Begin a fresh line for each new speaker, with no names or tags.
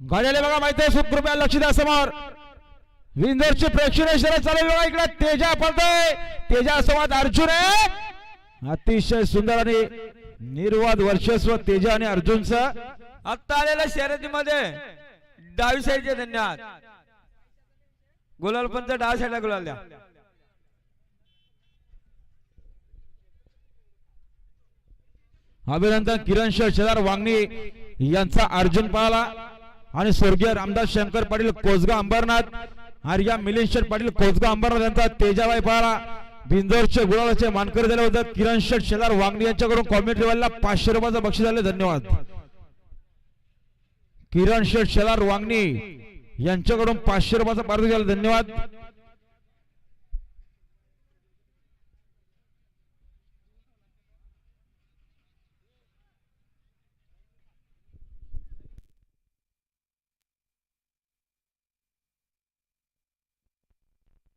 गाड्याला बघा माहिती आहे कृपया लक्ष द्या समोर. विंदरची प्रेक्षणीय शर्यत चालू बघा इकडे तेजा पडतोय. तेजा संवाद अर्जुन आहे. अतिशय सुंदर आणि निर्वाद वर्चस्व तेजा आणि अर्जुनचं.
आत्ता आलेल्या शर्यतीमध्ये डावी साईडचे धन्यवाद गुलाल पंच डाव्या साईडला गुलाल द्या.
अभिनंदन किरण शेठ शेजार वांगणी यांचा अर्जुन पाहला आणि स्वर्गीय रामदास शंकर पाटील कोसगा अंबरनाथ आणि या मिलेश्वर पाटील कोसगा अंबरनाथ यांचा तेजाबाई पाहला बिंदोरचे गुलालाचे मानकरी झाले होते किरण शेठ शेलार वांगणी यांच्याकडून कॉमेडी लेवलला पाचशे रुपयाचं बक्षीस झाले धन्यवाद. किरण शेठ शेलार वांगणी यांच्याकडून पाचशे रुपयाचा पारितोषिक झाला. धन्यवाद.